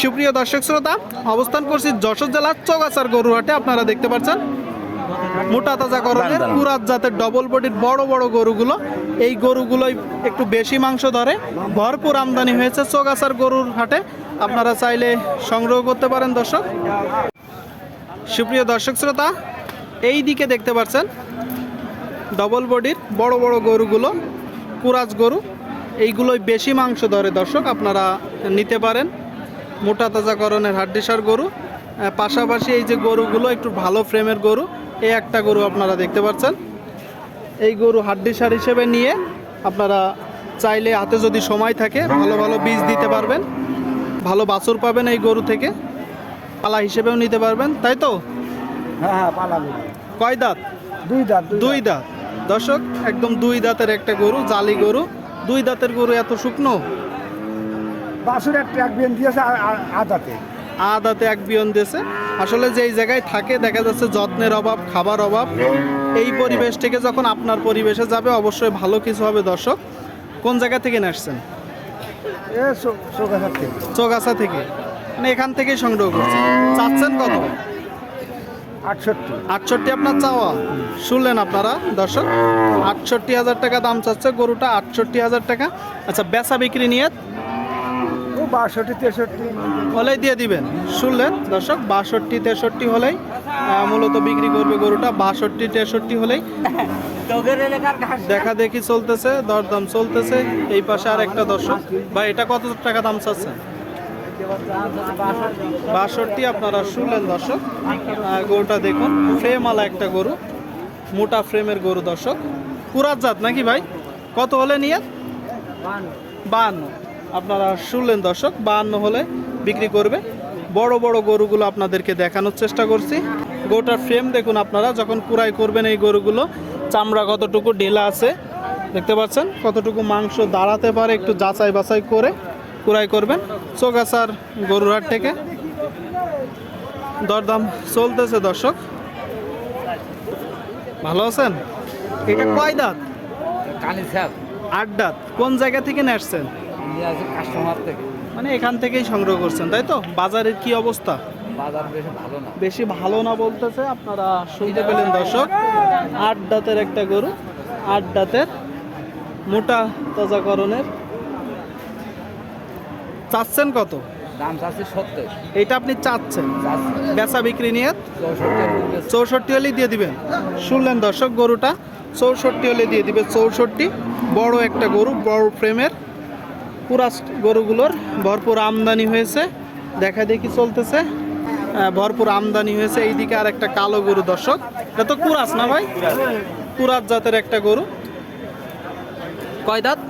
সুপ্রিয় দর্শক শ্রোতা অবস্থান করছি যশোর জেলার চৌগাছার গরুহাটে। আপনারা দেখতে পাচ্ছেন মোটা তাজা করণের পুরাত জাতের ডবল বডির বড় বড় গরুগুলো। এই গরুগুলোই একটু বেশি মাংস ধরে। ভরপুর আমদানি হয়েছে চৌগাছার গরুর হাটে। আপনারা চাইলে সংগ্রহ করতে পারেন দর্শক। সুপ্রিয় দর্শক শ্রোতা এই দিকে দেখতে পাচ্ছেন ডবল বডির বড় বড় গরুগুলো কুরাজ গরু। এইগুলোই বেশি মাংস ধরে দর্শক আপনারা নিতে পারেন। মোটা তাজা তাজাকরণের হাড্ডিসার গরু। পাশাপাশি এই যে গরুগুলো একটু ভালো ফ্রেমের গরু এই একটা গরু আপনারা দেখতে পাচ্ছেন। এই গরু হাড্ডিসার হিসেবে নিয়ে আপনারা চাইলে হাতে যদি সময় থাকে ভালো ভালো বীজ দিতে পারবেন। ভালো বাছুর পাবেন এই গরু থেকে। পালা হিসেবেও নিতে পারবেন তাই তো? হ্যাঁ হ্যাঁ কয় দাঁত? দুই দাঁত দুই দাঁত। দর্শক একদম দুই দাঁতের একটা গরু জালি গরু। দুই দাঁতের গরু এত শুকনো? বাসুর এক ট্রাক বিয়ান দিয়েছে আ- আ- আদাতে। এক বিয়ন দিয়েছে। আসলে যেই জায়গায় থাকে দেখা যাচ্ছে যত্নের অভাব খাবার অভাব। এই পরিবেশ থেকে যখন আপনার পরিবেশে যাবে অবশ্যই ভালো কিছু হবে দর্শক। কোন জায়গা থেকে আসছেন? থেকে। চৌগাছা থেকে। মানে এখান থেকেই সংগ্রহ করছেন। চাচ্ছেন কত? আটষট্টি। আটষট্টি আপনার চাওয়া। শুনলেন আপনারা দর্শক? আটষট্টি হাজার টাকা দাম চাচ্ছে গরুটা আটষট্টি হাজার টাকা। আচ্ছা বেচা বিক্রি নিয়ে বাষট্টি, তেষট্টি। হলেই দিয়ে দিবেন। শুনলেন, দর্শক, বাষট্টি, তেষট্টি হলেই মূলত বিক্রি করবে গরুটা, বাষট্টি, তেষট্টি হলেই। দেখা দেখি চলতেছে, দরদাম চলতেছে। এই পাশে আর একটা দর্শক। বা এটা কত টাকা দাম চাচ্ছে? বাষট্টি আপনারা শুনলেন, দর্শক। গরুটা দেখুন, ফ্রেমওয়ালা একটা গরু, মোটা ফ্রেমের গরু, দর্শক। পুরাত জাত নাকি ভাই? কত হলে নিয়ে? বাহান্ন আপনারা শুনলেন দর্শক বাহান্ন হলে বিক্রি করবে। বড় বড় গরুগুলো আপনাদেরকে দেখানোর চেষ্টা করছি। গরুটার ফ্রেম দেখুন আপনারা যখন কুড়াই করবেন এই গরুগুলো চামড়া কতটুকু ঢেলা আছে দেখতে পাচ্ছেন? কতটুকু মাংস দাঁড়াতে পারে একটু যাচাই বাছাই করে কুড়াই করবেন। চোগাছার গরুর হাট থেকে। দরদাম চলতেছে দর্শক। ভালো আছেন? এটা কয় দাঁত? আট দাঁত। কোন জায়গা থেকে নিয়ে আসছেন? নিয়ে আছে কাস্টমার থেকে। মানে এখান থেকেই সংগ্রহ করছেন তাই তো? বাজারের কি অবস্থা? বাজার বেশি ভালো না। বেশি ভালো না বলতেছে আপনারা শুনতে পেলেন দর্শক। আট দাঁতের একটা গরু আট দাঁতের মোটা তাজাকরণের। চাচ্ছেন কত? দাম চাচ্ছে সত্তর। এইটা আপনি চাচ্ছেন? বেচা বিক্রি নিয়ে চৌষট্টি চৌষট্টি হলেই দিয়ে দিবেন। শুনলেন দর্শক গরুটা? চৌষট্টি হলে দিয়ে দিবে চৌষট্টি। বড় একটা গরু বড় ফ্রেমের পুরা গরুগুলোর ভরপুর আমদানি হয়েছে। দেখা দেখি চলতেছে। ভরপুর আমদানি হয়েছে। এইদিকে আর একটা কালো গরু, দর্শক। এটা তো কুরাস না ভাই? কুরাস জাতের একটা গরু। কয় দাঁত?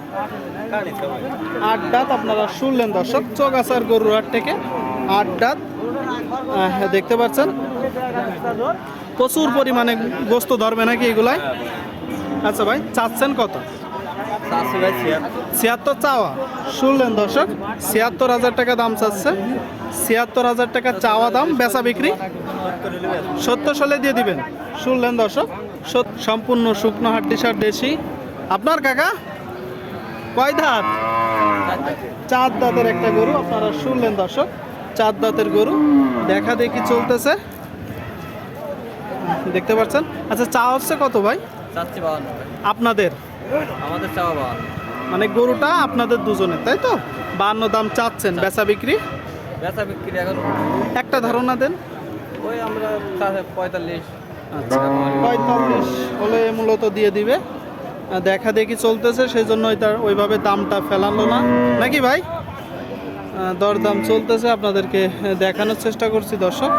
আট দাঁত আপনারা শুনলেন, দর্শক। চৌগাছার গরুর হাট থেকে আট দাঁত। দেখতে পাচ্ছেন। প্রচুর পরিমাণে গোস্ত ধরবে নাকি এগুলাই আচ্ছা ভাই, চাচ্ছেন কত? ছিয়াত্তর। চাওয়া। শুনলেন দর্শক ছিয়াত্তর হাজার টাকা দাম চাচ্ছে। ছিয়াত্তর হাজার টাকা চাওয়া দাম বেচা বিক্রি। সত্তর সালে দিয়ে দিবেন। শুনলেন দর্শক সম্পূর্ণ শুকনো হাড্ডি সার দেশি। আপনার কাকা? কয় দাঁত? চার দাঁতের একটা গরু আপনারা শুনলেন দর্শক চার দাঁতের গরু। দেখা দেখি চলতেছে। দেখতে পাচ্ছেন? আচ্ছা চা হচ্ছে কত ভাই। আপনাদের? আমাদের চাওয়া বাউন্ন মানে গরুটা আপনাদের দুজনের তাই তো? বান্ন দাম চাচ্ছেন বেচা বিক্রি? বেচা বিক্রি এখন একটা ধারণা দেন। ওই আমরা পঁয়তাল্লিশ। আচ্ছা পঁয়তাল্লিশ হলে মূলত দিয়ে দিবে। দেখা দেখি চলতেছে সেই জন্য তার ওইভাবে দামটা ফেলানো না। নাকি ভাই? দরদাম চলতেছে আপনাদেরকে দেখানোর চেষ্টা করছি দর্শক।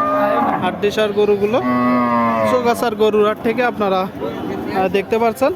হাড্ডিসার গরুগুলো চৌগাছার গরুর হাট থেকে আপনারা দেখতে পাচ্ছেন